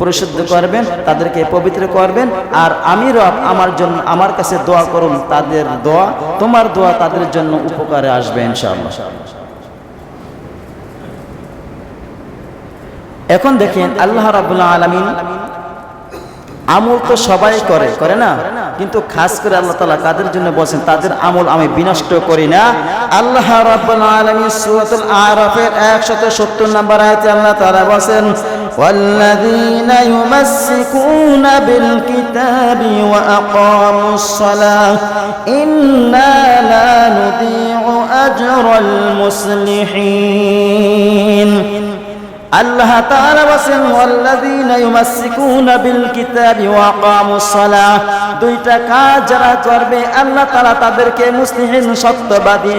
পরিশুদ্ধ করবেন, তাদেরকে পবিত্র করবেন। আর আমি রব আমার জন্য, আমার কাছে দোয়া করুন, তাদের দোয়া, তোমার দোয়া তাদের জন্য উপকারে আসবে ইনশাআল্লাহ। এখন দেখেন আল্লাহ রাবুল্লাহ আলমিন আমল তো সবাই করে করে না? কিন্তু খাস করে আল্লাহ তালা কাদের জন্য বলছেন, তাদের আমল আমি বিনষ্ট করি না। আল্লাহ রাব্বুল আলামিন সূরাতুল আরাফের 170 নম্বর আয়াতে আল্লাহ তাআলা বলেন والذين يمسكون بالكتاب وأقاموا الصلاة إنا لا نضيع أجر المصلحين. আল্লাহ তাআলা বলেন, ওয়াল্লাযীনা ইউমাসসিকুনা বিল কিতাবি ওয়া আকামুস দুইটা কাজ যারা করবে, আল্লাহ তাআলা তাদেরকে মুসলিমিন সত্যবাদী,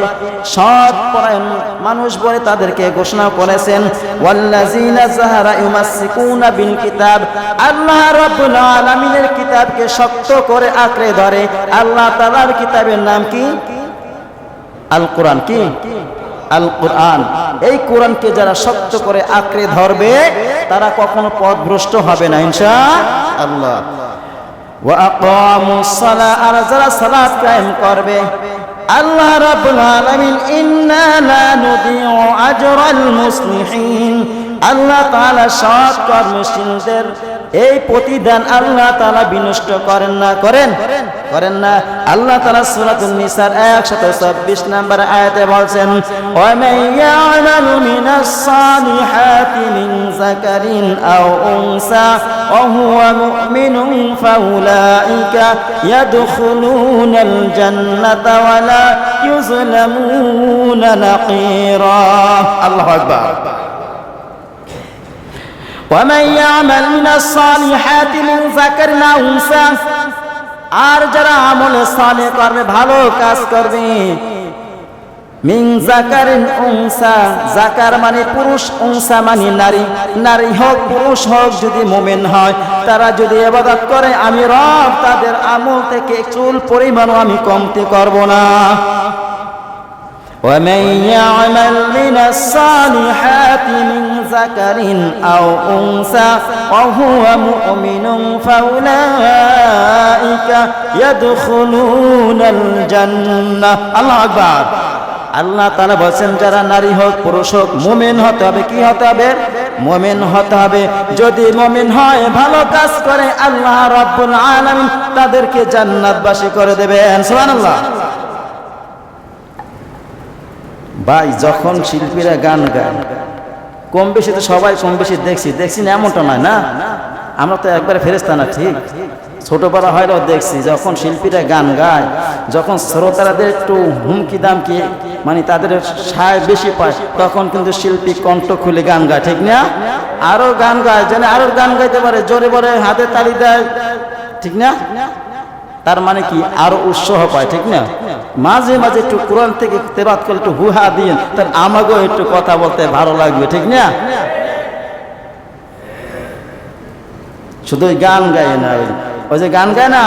সৎ পরায়ণ মানুষ বলে তাদেরকে ঘোষণা করেছেন। ওয়াল্লাযীনা যাহারা ইউমাসসিকুনা বিল কিতাব আল্লাহ রাব্বুল আলামিনের কিতাবকে শক্ত করে আঁকড়ে ধরে। আল্লাহ তাআলার কিতাবের নাম কি? আল কোরআন কি? আল কোরআন এই কোরআনকে যারা শক্ত করে আঁকড়ে ধরবে, তারা কখনো পথ পথভ্রষ্ট হবে না, ইনশা আল্লাহ। আর যারা কায়েম করবে, আল্লাহ ইন্না লা আজরাল আল্লাহ তাআলা সৎ কর্মশীলদের এই প্রতিদান আল্লাহ তাআলা বিনষ্ট করেন না, করেন? করেন না আল্লাহ তাআলা সূরাতুন নিসার 126 নম্বর আয়াতে বলছেন ওয়া মান ইয়ামালু মিনাস সালিহাতি মিন যাকারিন আও উনসা ওয়া হুয়া মুমিনুন ফাউলাইকা ইয়াদখুলুনাল জান্নাতা ওয়া লা ইউজলামুনা নাকিরা আল্লাহু আকবার ومن يعمل من الصالحات من ذكر أو أنثى আর যারা আমলে সালে করবে ভালো কাজ করবে মিং জাকারিন উনসা জাকার মানে পুরুষ উনসা মানে নারী নারী হোক পুরুষ হোক যদি মোমেন হয় তারা যদি এবাদত করে আমি রব তাদের আমল থেকে চুল পরিমাণও আমি কমতে করব না ومن يعمل من الصالحات من ذكر أو أنثى وهو مؤمن فأولئك আল্লাহ তারা বলছেন, যারা নারী হোক, পুরুষ হোক, মোমেন হতে হবে, কি হতে হবে? মোমেন হতে হবে। যদি মোমেন হয়, ভালো কাজ করে, আল্লাহ রাব্বুল আলামিন তাদেরকে জান্নাতবাসী করে দেবেন। সুবহানাল্লাহ। ভাই, যখন শিল্পীরা গান গায় কম বেশি তো সবাই কম বেশি দেখছি। দেখছি না, এমনটা নয়, না? আমরা তো একবারে ফেরেস্তা না, ঠিক? ছোটবেলা হয়ও দেখছি, যখন শিল্পীরা গান গায়, যখন শ্রোতারাদের একটু হুমকি দামকি মানে তাদের সায় বেশি পায়, তখন কিন্তু শিল্পী কণ্ঠ খুলে গান গায়, ঠিক না? আরও গান গায়, যেন আরও গান গাইতে পারে, জোরে বরে হাতে তালি দেয়, ঠিক না? তার মানে কি? আরও উৎসাহ পায়, ঠিক না? মাঝে মাঝে একটু কোরআন থেকে তেবাত একটু হুহা দিয়ে তার আমাকেও একটু কথা বলতে ভালো লাগবে, ঠিক না? শুধু ওই গান গায় না ওই ওই যে গান গায় না?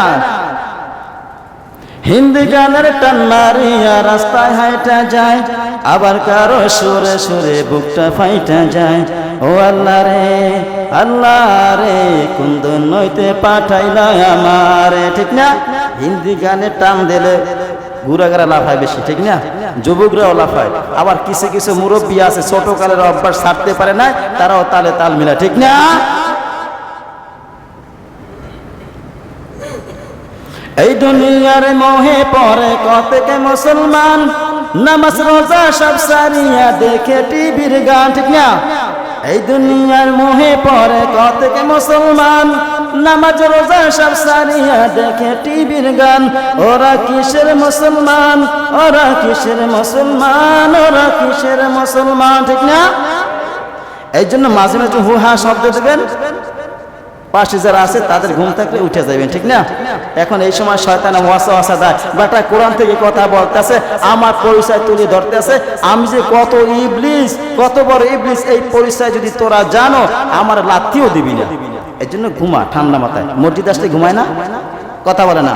হিন্দি গানের টান মারিয়া রাস্তায় হাইটা যায়, আবার কারও সুরে সুরে বুকটা ফাইটা যায়। ও আল্লাহ রে আল্লাহ রে কুন্দ নইতে পাঠাইলা আমারে, ঠিক না? হিন্দি গানে টান দিলে ঘুরাঘারা লাফায় বেশি, ঠিক না? যুবকরাও লাফায়। আবার কিছু কিছু মুরব্বী আছে ছোট কালের অভ্যাস ছাড়তে পারে না, তারাও তালে তাল মিলা ঠিক না? এই দুনিয়ার মোহে পরে কতকে মুসলমান? নামাজ, রোজা সব সারিয়া দেখে টিভির গান, ঠিক না? এই দুনিয়ার মোহে পরে কতকে মুসলমান? নামাজ, রোজা সব সারিয়া দেখে টিভির গান, ওরা কিসের মুসলমান? ওরা কিসের মুসলমান? ওরা কিসের মুসলমান, ঠিক না? এই জন্য মাঝে মাঝে হুহা শব্দ দেবেন। পাশে যারা আছে, তাদের ঘুম থাকলে উঠে যাবেন, ঠিক না? এখন এই সময় শয়তানা ওয়াসা ওয়াসা দেয় বাটা কোরআন থেকে কথা বলতেছে, আমার পরিচয় তুলে ধরতেছে, আমি যে কত ইবলিস, কত বড় ইবলিস, এই পরিচয় যদি তোরা জানো, আমার লাত্তিও দিবি না। এই জন্য ঘুমা, ঠান্ডা মাথায়। মসজিদ আসলে ঘুমায় না? কথা বলে না।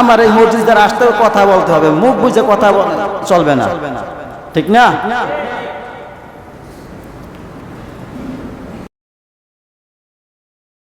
আমার এই মসজিদ আসতেও কথা বলতে হবে, মুখ বুঝে কথা চলবে না। ঠিক না?